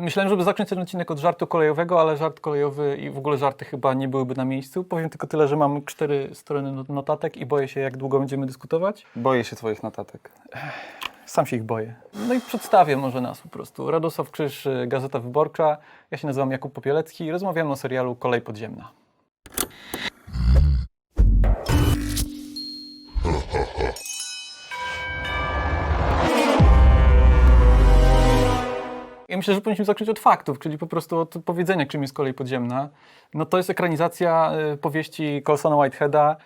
Myślałem, żeby zacząć ten odcinek od żartu kolejowego, ale żart kolejowy i w ogóle żarty chyba nie byłyby na miejscu. Powiem tylko tyle, że mam cztery strony not- notatek i boję się, jak długo będziemy dyskutować. Boję się twoich notatek. Sam się ich boję. No i przedstawię może nas po prostu. Radosław Krzyż, Gazeta Wyborcza. Ja się nazywam Jakub Popielecki i rozmawiamy o serialu Kolej Podziemna. Ja myślę, że powinniśmy zacząć od faktów, czyli po prostu od powiedzenia, czym jest kolej podziemna. No to jest ekranizacja y, powieści Colsona Whiteheada,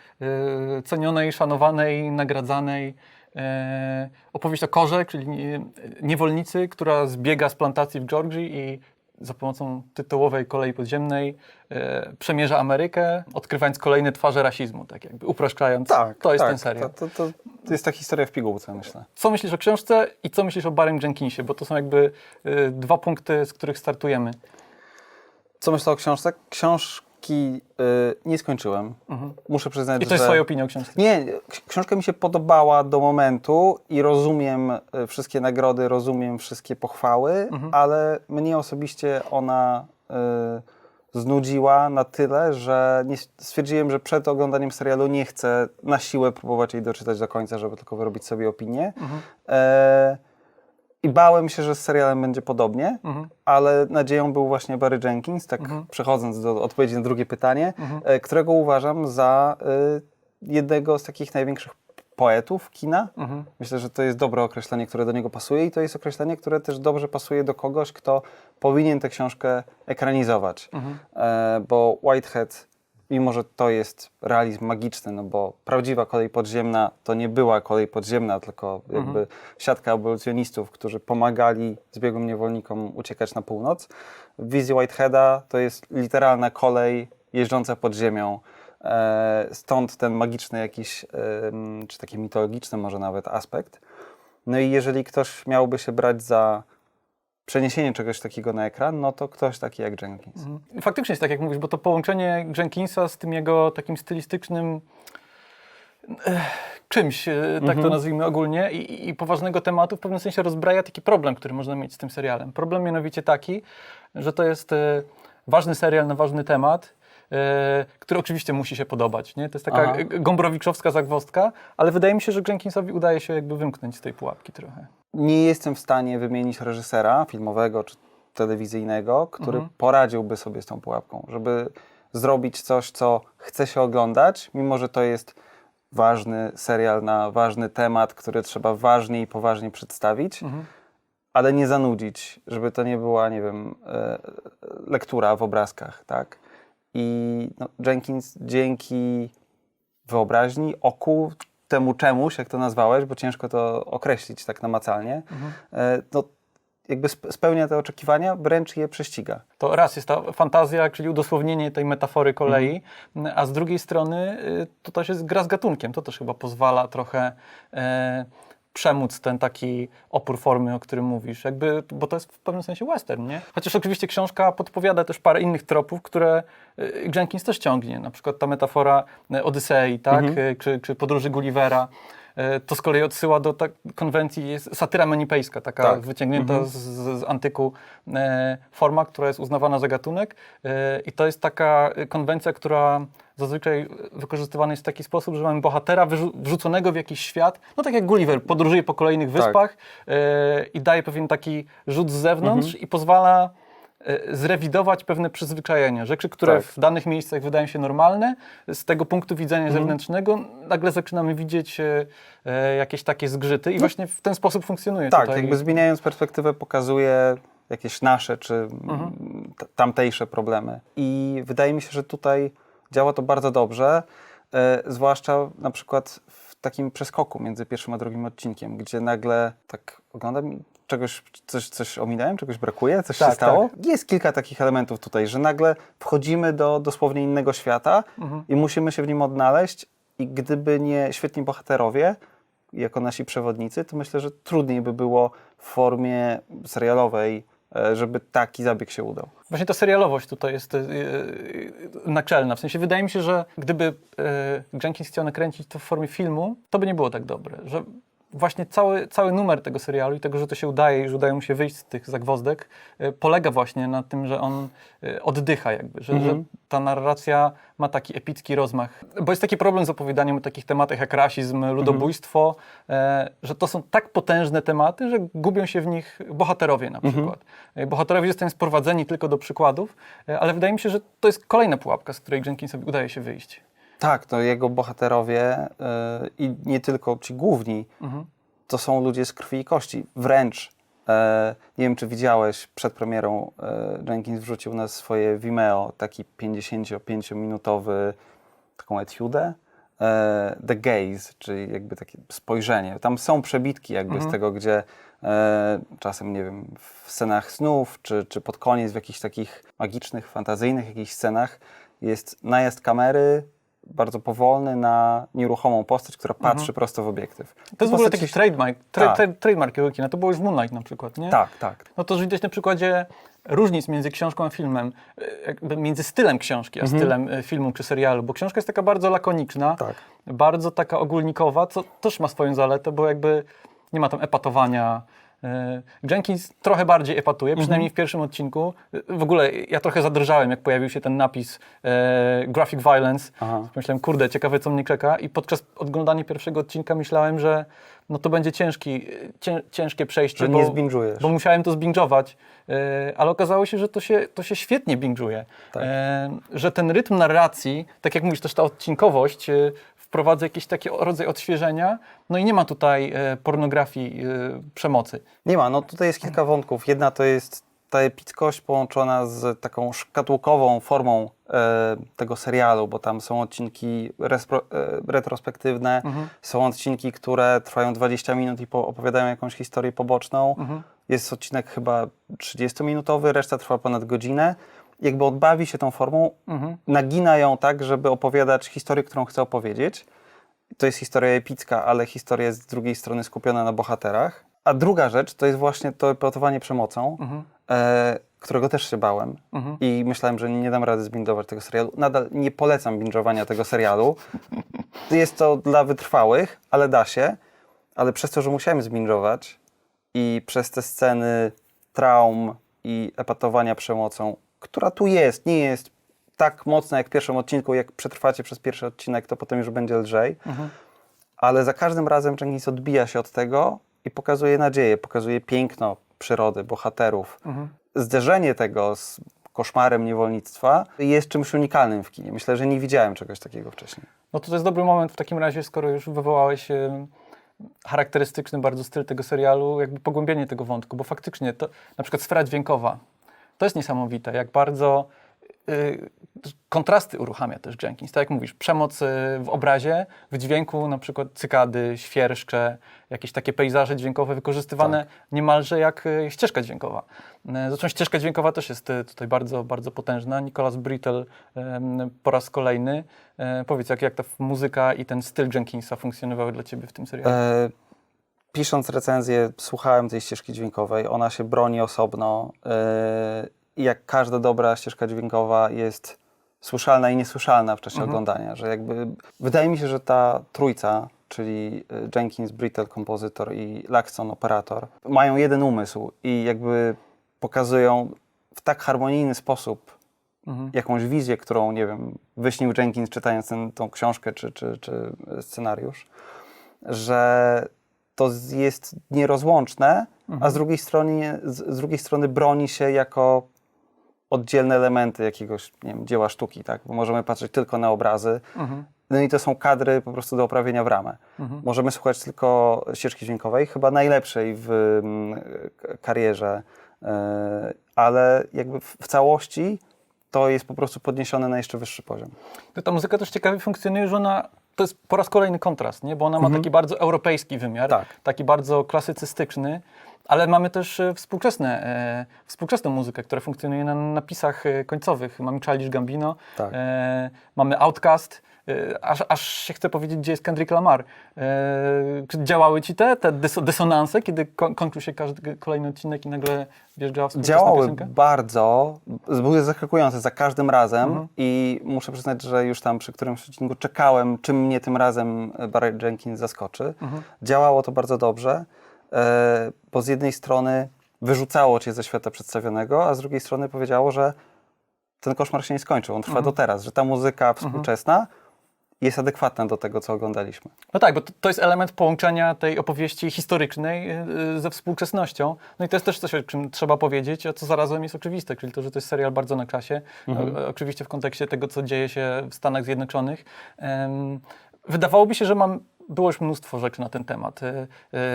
y, cenionej, szanowanej, nagradzanej. E, opowieść o korze, czyli nie- niewolnicy, która zbiega z plantacji w Georgii i za pomocą tytułowej kolei podziemnej e, przemierza Amerykę, odkrywając kolejne twarze rasizmu, tak jakby upraszczając. Tak, to jest tak, ten serial. To, to, to jest ta historia w pigułce, myślę. Co myślisz o książce i co myślisz o Barrym Jenkinsie? Bo to są jakby y, dwa punkty, z których startujemy. Co myślę o książce? Książki y, nie skończyłem. Muszę przyznać, I to jest że... twoja opinia o książce. Nie, ks- książka mi się podobała do momentu i rozumiem y, wszystkie nagrody, rozumiem wszystkie pochwały, Mhm. ale mnie osobiście ona y, znudziła na tyle, że nie, stwierdziłem, że przed oglądaniem serialu nie chcę na siłę próbować jej doczytać do końca, żeby tylko wyrobić sobie opinię. Mhm. E, I bałem się, że z serialem będzie podobnie, Mhm. ale nadzieją był właśnie Barry Jenkins, tak przechodząc do odpowiedzi na drugie pytanie, e, którego uważam za e, jednego z takich największych poetów kina. Mhm. Myślę, że to jest dobre określenie, które do niego pasuje i to jest określenie, które też dobrze pasuje do kogoś, kto powinien tę książkę ekranizować. E, bo Whitehead, mimo że to jest realizm magiczny, no bo prawdziwa kolej podziemna to nie była kolej podziemna, tylko jakby siatka abolicjonistów, którzy pomagali zbiegłym niewolnikom uciekać na północ. W wizji Whiteheada to jest literalna kolej jeżdżąca pod ziemią. E, Stąd ten magiczny jakiś, czy taki mitologiczny może nawet aspekt. No i jeżeli ktoś miałby się brać za przeniesienie czegoś takiego na ekran, no to ktoś taki jak Jenkins. Mhm. Faktycznie jest tak, jak mówisz, bo to połączenie Jenkinsa z tym jego takim stylistycznym eh, czymś, e, tak to nazwijmy ogólnie, i, i poważnego tematu w pewnym sensie rozbraja taki problem, który można mieć z tym serialem. Problem mianowicie taki, że to jest e, ważny serial na ważny temat, który oczywiście musi się podobać. Nie? To jest taka Aha. e, gombrowiczowska zagwozdka, ale wydaje mi się, że Jenkinsowi udaje się jakby wymknąć z tej pułapki trochę. Nie jestem w stanie wymienić reżysera filmowego czy telewizyjnego, który Mhm. poradziłby sobie z tą pułapką, żeby zrobić coś, co chce się oglądać, mimo że to jest ważny serial na ważny temat, który trzeba ważnie i poważnie przedstawić, Mhm. ale nie zanudzić, żeby to nie była, nie wiem, e, lektura w obrazkach, tak? I no, Jenkins dzięki wyobraźni, oku, temu czemuś, jak to nazwałeś, bo ciężko to określić tak namacalnie, e, no, jakby sp- spełnia te oczekiwania, wręcz je prześciga. To raz jest ta fantazja, czyli udosłownienie tej metafory kolei, a z drugiej strony y, to też jest gra z gatunkiem. To też chyba pozwala trochę e, przemóc ten taki opór formy, o którym mówisz. Jakby, bo to jest w pewnym sensie western, nie? Chociaż oczywiście książka podpowiada też parę innych tropów, które y, Jenkins też ciągnie. Na przykład ta metafora e, Odysei, tak? Y, Czy, czy podróży Gullivera. E, To z kolei odsyła do tak, konwencji, jest satyra menipejska, taka Tak. wyciągnięta z, z, z antyku e, forma, która jest uznawana za gatunek. E, I to jest taka konwencja, która zazwyczaj wykorzystywana jest w taki sposób, że mamy bohatera wrzuconego w jakiś świat, no tak jak Gulliver, podróżuje po kolejnych wyspach e, i daje pewien taki rzut z zewnątrz i pozwala zrewidować pewne przyzwyczajenia. Rzeczy, które Tak. w danych miejscach wydają się normalne, z tego punktu widzenia zewnętrznego nagle zaczynamy widzieć e, e, jakieś takie zgrzyty i właśnie w ten sposób funkcjonuje Tak, tutaj. jakby zmieniając perspektywę pokazuje jakieś nasze czy Mhm. tamtejsze problemy. I wydaje mi się, że tutaj działa to bardzo dobrze, e, zwłaszcza na przykład w takim przeskoku między pierwszym a drugim odcinkiem, gdzie nagle tak oglądam czegoś, coś, coś ominąłem, czegoś brakuje, coś Tak, się stało. Jest kilka takich elementów tutaj, że nagle wchodzimy do dosłownie innego świata Mhm. i musimy się w nim odnaleźć i gdyby nie świetni bohaterowie, jako nasi przewodnicy, to myślę, że trudniej by było w formie serialowej, żeby taki zabieg się udał. Właśnie ta serialowość tutaj jest e, e, naczelna. W sensie wydaje mi się, że gdyby e, Jenkins chciał nakręcić to w formie filmu, to by nie było tak dobre. Że właśnie cały, cały numer tego serialu i tego, że to się udaje i że udaje mu się wyjść z tych zagwozdek, y, polega właśnie na tym, że on y, oddycha jakby, że, że ta narracja ma taki epicki rozmach. Bo jest taki problem z opowiadaniem o takich tematach jak rasizm, ludobójstwo, e, że to są tak potężne tematy, że gubią się w nich bohaterowie na przykład. E, Bohaterowie zostają sprowadzeni tylko do przykładów, e, ale wydaje mi się, że to jest kolejna pułapka, z której Jenkinsowi udaje się wyjść. Tak, to jego bohaterowie y, i nie tylko ci główni, to są ludzie z krwi i kości. Wręcz, e, nie wiem czy widziałeś, przed premierą e, Jenkins wrzucił na swoje Vimeo taki 55-minutowy taką etiudę. e, The Gaze, czyli jakby takie spojrzenie. Tam są przebitki jakby z tego, gdzie e, czasem, nie wiem, w scenach snów, czy, czy pod koniec w jakichś takich magicznych, fantazyjnych jakichś scenach jest najazd kamery bardzo powolny na nieruchomą postać, która patrzy prosto w obiektyw. To jest w ogóle taki trademark, tra, Tak. tra, trademark jego kina. To było już w Moonlight na przykład, nie? Tak, tak. No to już widać na przykładzie różnic między książką a filmem, e, jakby między stylem książki a stylem e, filmu czy serialu, bo książka jest taka bardzo lakoniczna, Tak. bardzo taka ogólnikowa, co też ma swoją zaletę, bo jakby nie ma tam epatowania. E, Jenkins trochę bardziej epatuje, przynajmniej w pierwszym odcinku. E, W ogóle ja trochę zadrżałem, jak pojawił się ten napis e, Graphic Violence. Aha. Myślałem, kurde, ciekawe co mnie czeka. I podczas oglądania pierwszego odcinka myślałem, że no to będzie ciężki, cię, ciężkie przejście. Że nie zbinge'ujesz. Bo musiałem to zbingować, ale okazało się, że to się, to się świetnie binge'uje. Tak. E, że ten rytm narracji, tak jak mówisz, też ta odcinkowość e, wprowadza jakiś taki rodzaj odświeżenia, no i nie ma tutaj e, pornografii, e, przemocy. Nie ma, no tutaj jest kilka wątków. Jedna to jest ta epickość połączona z taką szkatułkową formą e, tego serialu, bo tam są odcinki respro, e, retrospektywne, są odcinki, które trwają 20 minut i po, opowiadają jakąś historię poboczną. Jest odcinek chyba 30-minutowy, reszta trwa ponad godzinę. Jakby odbawi się tą formą, nagina ją tak, żeby opowiadać historię, którą chce opowiedzieć. To jest historia epicka, ale historia jest z drugiej strony skupiona na bohaterach. A druga rzecz to jest właśnie to epatowanie przemocą, e, którego też się bałem i myślałem, że nie dam rady zbindować tego serialu. Nadal nie polecam bindowania tego serialu. Jest to dla wytrwałych, ale da się. Ale przez to, że musiałem zbindować i przez te sceny traum i epatowania przemocą, która tu jest, nie jest tak mocna jak w pierwszym odcinku, jak przetrwacie przez pierwszy odcinek, to potem już będzie lżej. Ale za każdym razem Jenkins odbija się od tego i pokazuje nadzieję, pokazuje piękno przyrody, bohaterów. Zderzenie tego z koszmarem niewolnictwa jest czymś unikalnym w kinie. Myślę, że nie widziałem czegoś takiego wcześniej. No to, to jest dobry moment w takim razie, skoro już wywołałeś charakterystyczny bardzo styl tego serialu, jakby pogłębienie tego wątku, bo faktycznie to, na przykład sfera dźwiękowa, to jest niesamowite, jak bardzo y, kontrasty uruchamia też Jenkins. Tak jak mówisz, przemoc y, w obrazie, w dźwięku na przykład cykady, świerszcze, jakieś takie pejzaże dźwiękowe wykorzystywane niemalże jak y, ścieżka dźwiękowa. Y, Zresztą ścieżka dźwiękowa też jest tutaj bardzo, bardzo potężna. Nicholas Brittle po raz kolejny. Powiedz, jak, jak ta muzyka i ten styl Jenkinsa funkcjonowały dla Ciebie w tym serialu? E, pisząc recenzję, słuchałem tej ścieżki dźwiękowej. Ona się broni osobno. I jak każda dobra ścieżka dźwiękowa jest słyszalna i niesłyszalna w czasie oglądania. Że jakby, wydaje mi się, że ta trójca, czyli e, Jenkins, Brittle, kompozytor i Laxton, operator, mają jeden umysł i jakby pokazują w tak harmonijny sposób jakąś wizję, którą, nie wiem, wyśnił Jenkins czytając ten, tą książkę czy, czy, czy scenariusz, że to jest nierozłączne, a z drugiej, strony, z, z drugiej strony broni się jako oddzielne elementy jakiegoś wiem, dzieła sztuki, tak? Bo możemy patrzeć tylko na obrazy, no i to są kadry po prostu do oprawienia w ramę. Możemy słuchać tylko ścieżki dźwiękowej, chyba najlepszej w mm, karierze, e, ale jakby w, całości to jest po prostu podniesione na jeszcze wyższy poziom. To ta muzyka też ciekawie funkcjonuje, że ona to jest po raz kolejny kontrast, nie? bo ona ma taki bardzo europejski wymiar, Tak. taki bardzo klasycystyczny. Ale mamy też e, współczesne, e, współczesną muzykę, która funkcjonuje na napisach e, końcowych. Mamy Childish Gambino, Tak. e, mamy Outcast, e, aż, aż się chce powiedzieć, gdzie jest Kendrick Lamar. E, czy działały ci te, te dys dysonanse, kiedy ko kończył się każdy kolejny odcinek i nagle wjeżdżała współczesna Działały piosenka? bardzo, były zaskakujące za każdym razem Mhm. i muszę przyznać, że już tam przy którymś odcinku czekałem, czym mnie tym razem Barry Jenkins zaskoczy. Mhm. Działało to bardzo dobrze, bo z jednej strony wyrzucało cię ze świata przedstawionego, a z drugiej strony powiedziało, że ten koszmar się nie skończył, on trwa Mhm. do teraz, że ta muzyka współczesna jest adekwatna do tego, co oglądaliśmy. No tak, bo to, jest element połączenia tej opowieści historycznej y, y, ze współczesnością. No i to jest też coś, o czym trzeba powiedzieć, a co zarazem jest oczywiste, czyli to, że to jest serial bardzo na czasie. O, oczywiście w kontekście tego, co dzieje się w Stanach Zjednoczonych. Em, wydawałoby się, że mam było już mnóstwo rzeczy na ten temat. Y,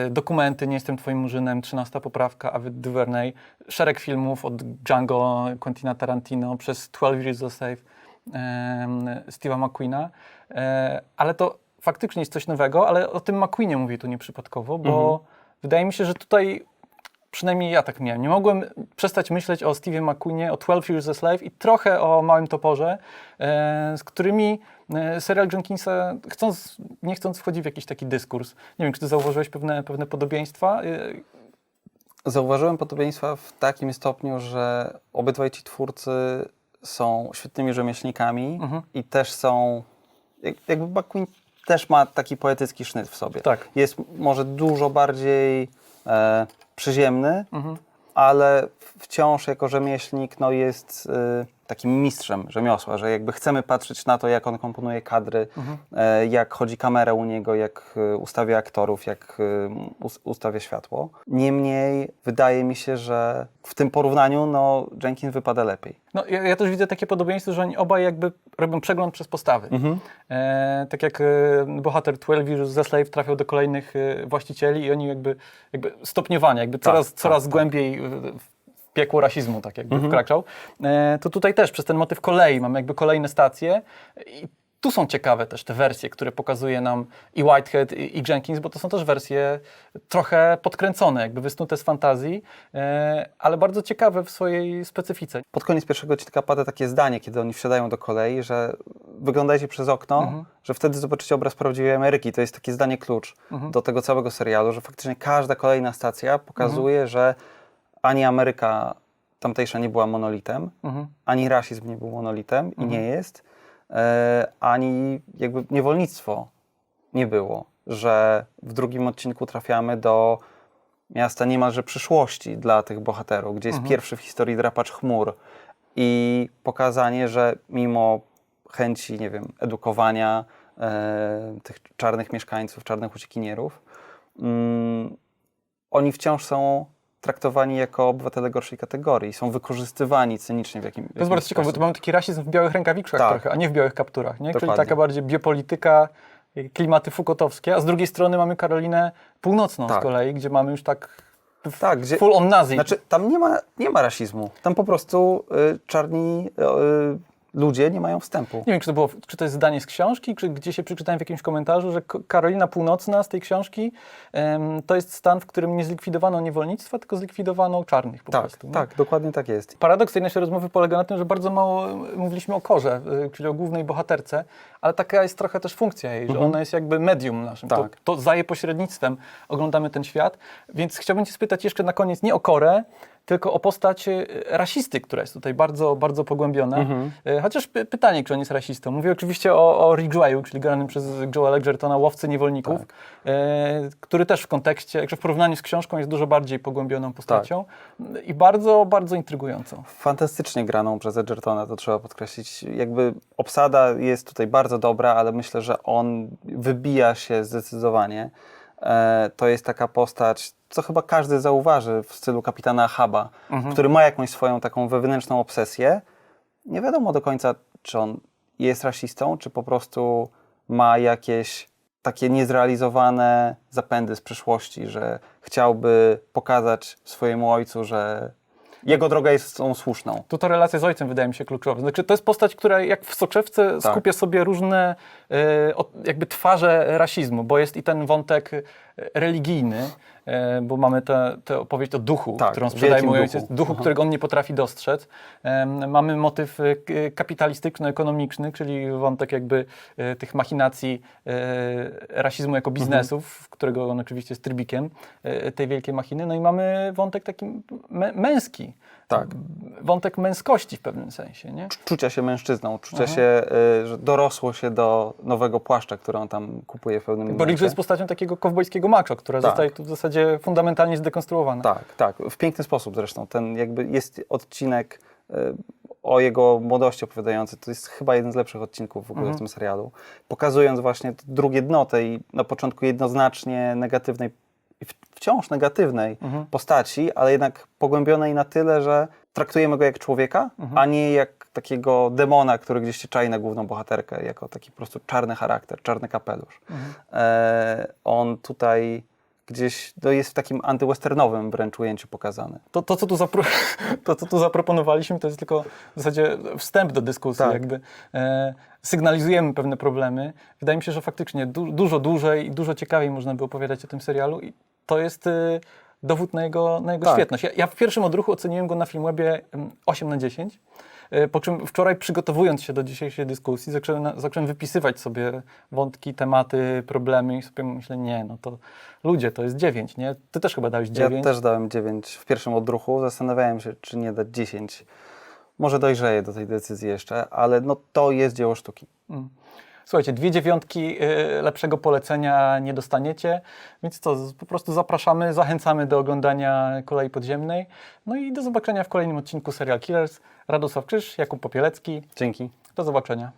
y, dokumenty, Nie jestem twoim murzynem, 13 poprawka, Avid Duvernay, szereg filmów od Django, Quentina Tarantino, przez 12 Years Slave, em, Steve'a McQueena, E, ale to faktycznie jest coś nowego, ale o tym McQueenie mówię tu nieprzypadkowo, bo wydaje mi się, że tutaj przynajmniej ja tak miałem. Nie mogłem przestać myśleć o Steve'ie McQueenie, o 12 Years a Slave i trochę o Małym Toporze, e, z którymi e, serial Jenkinsa, chcąc, nie chcąc, wchodzi w jakiś taki dyskurs. Nie wiem, czy ty zauważyłeś pewne, pewne podobieństwa? E, Zauważyłem podobieństwa w takim stopniu, że obydwaj ci twórcy są świetnymi rzemieślnikami Mhm. i też są, jak- jakby McQueen też ma taki poetycki sznyt w sobie. Tak. Jest może dużo bardziej e, przyziemny, Mhm. ale wciąż jako rzemieślnik no, jest e, takim mistrzem rzemiosła, że jakby chcemy patrzeć na to, jak on komponuje kadry, Mhm. e, jak chodzi kamera u niego, jak e, ustawia aktorów, jak e, us- ustawia światło. Niemniej wydaje mi się, że w tym porównaniu no, Jenkins wypada lepiej. No, ja, ja też widzę takie podobieństwo, że oni obaj jakby robią przegląd przez postawy. E, tak jak e, bohater 12 Years a Slave trafiał do kolejnych e, właścicieli i oni jakby, jakby stopniowanie, jakby coraz, tak, coraz tak. głębiej w, w piekło rasizmu tak jakby wkraczał. E, to tutaj też przez ten motyw kolei mamy jakby kolejne stacje i tu są ciekawe też te wersje, które pokazuje nam i Whitehead, i, Jenkins, bo to są też wersje trochę podkręcone, jakby wysnute z fantazji, e, ale bardzo ciekawe w swojej specyfice. Pod koniec pierwszego odcinka pada takie zdanie, kiedy oni wsiadają do kolei, że wyglądajcie przez okno, że wtedy zobaczycie obraz prawdziwej Ameryki. To jest takie zdanie klucz do tego całego serialu, że faktycznie każda kolejna stacja pokazuje, że ani Ameryka tamtejsza nie była monolitem, Mhm. ani rasizm nie był monolitem i nie jest, e, ani jakby niewolnictwo nie było, że w drugim odcinku trafiamy do miasta niemalże przyszłości dla tych bohaterów, gdzie jest pierwszy w historii drapacz chmur i pokazanie, że mimo chęci, nie wiem, edukowania e, tych czarnych mieszkańców, czarnych uciekinierów, mm, oni wciąż są traktowani jako obywatele gorszej kategorii, są wykorzystywani cynicznie w jakim To jest bardzo ciekawe, bo tu mamy taki rasizm w białych rękawiczkach Tak. trochę, a nie w białych kapturach, nie? Czyli taka bardziej biopolityka, y, klimaty fukotowskie, a z drugiej strony mamy Karolinę Północną z Tak. kolei, gdzie mamy już tak Tak, gdzie, full on nazi. Znaczy, tam nie ma, nie ma rasizmu. Tam po prostu y, czarni y, ludzie nie mają wstępu. Nie wiem, czy to, było, czy to jest zdanie z książki, czy gdzie się przeczytałem w jakimś komentarzu, że Karolina Północna z tej książki em, to jest stan, w którym nie zlikwidowano niewolnictwa, tylko zlikwidowano czarnych po Tak, prostu. nie? tak, dokładnie tak jest. Paradoks tej naszej rozmowy polega na tym, że bardzo mało y, mówiliśmy o Korze, y, czyli o głównej bohaterce, ale taka jest trochę też funkcja jej, że ona jest jakby medium naszym. To, Mhm. Tak. to za jej pośrednictwem oglądamy ten świat. Więc chciałbym Cię spytać jeszcze na koniec nie o Korę, tylko o postać y, rasisty, która jest tutaj bardzo, bardzo pogłębiona. Mhm. Y, Chociaż py- pytanie, czy on jest rasistą. Mówię oczywiście o, o czyli granym przez Joe'a Ledgertona, łowcy niewolników, Tak. y, który też w kontekście, w porównaniu z książką jest dużo bardziej pogłębioną postacią Tak. i bardzo, bardzo intrygującą. Fantastycznie graną przez Edgertona, to trzeba podkreślić. Jakby obsada jest tutaj bardzo dobra, ale myślę, że on wybija się zdecydowanie. E, to jest taka postać, co chyba każdy zauważy w stylu kapitana Ahaba, który ma jakąś swoją taką wewnętrzną obsesję. Nie wiadomo do końca, czy on jest rasistą, czy po prostu ma jakieś takie niezrealizowane zapędy z przeszłości, że chciałby pokazać swojemu ojcu, że jego droga jest tą słuszną. Tu ta relacja z ojcem wydaje mi się kluczowa. Znaczy, to jest postać, która jak w soczewce Tak. skupia sobie różne jakby twarze rasizmu, bo jest i ten wątek religijny, e, bo mamy tę opowieść o duchu, Tak, którą sprzedaje mój duchu. ojciec, duchu, Aha. którego on nie potrafi dostrzec. Mamy motyw e, kapitalistyczno-ekonomiczny, czyli wątek jakby e, tych machinacji e, rasizmu jako biznesów, którego on oczywiście jest trybikiem e, tej wielkiej machiny. No i mamy wątek taki mę- męski. Tak. Wątek męskości w pewnym sensie, nie? Czucia się mężczyzną, czucia Aha. się, y, że dorosło się do nowego płaszcza, który on tam kupuje w pewnym Bo momencie. Riggs jest postacią takiego kowbojskiego macho, która Tak. zostaje tu w zasadzie fundamentalnie zdekonstruowana. Tak, tak. W piękny sposób zresztą. Ten jakby jest odcinek y, o jego młodości opowiadający. To jest chyba jeden z lepszych odcinków w ogóle Mhm. w tym serialu. Pokazując właśnie drugie dno tej na początku jednoznacznie negatywnej wciąż negatywnej Mhm. postaci, ale jednak pogłębionej na tyle, że traktujemy go jak człowieka, Mhm. a nie jak takiego demona, który gdzieś się czai na główną bohaterkę, jako taki po prostu czarny charakter, czarny kapelusz. Mhm. E, on tutaj gdzieś no, jest w takim antywesternowym wręcz ujęciu pokazany. To, to, co tu zapro... to, co tu zaproponowaliśmy, to jest tylko w zasadzie wstęp do dyskusji. Tak. Jakby, e, sygnalizujemy pewne problemy. Wydaje mi się, że faktycznie du dużo dłużej i dużo ciekawiej można by opowiadać o tym serialu i to jest e, dowód na jego, na jego Tak. świetność. Ja, ja w pierwszym odruchu oceniłem go na Filmwebie em, 8 na 10. e, Po czym wczoraj przygotowując się do dzisiejszej dyskusji, zacząłem, zacząłem wypisywać sobie wątki, tematy, problemy i sobie myślę, nie, no to ludzie, to jest 9, nie? Ty też chyba dałeś 9. Ja też dałem 9 w pierwszym odruchu. Zastanawiałem się, czy nie dać 10. Może dojrzeję do tej decyzji jeszcze, ale no to jest dzieło sztuki. Mm. Słuchajcie, dwie dziewiątki y, lepszego polecenia nie dostaniecie, więc co, po prostu zapraszamy, zachęcamy do oglądania Kolei Podziemnej. No i do zobaczenia w kolejnym odcinku Serial Killers. Radosław Krzyż, Jakub Popielecki. Dzięki. Do zobaczenia.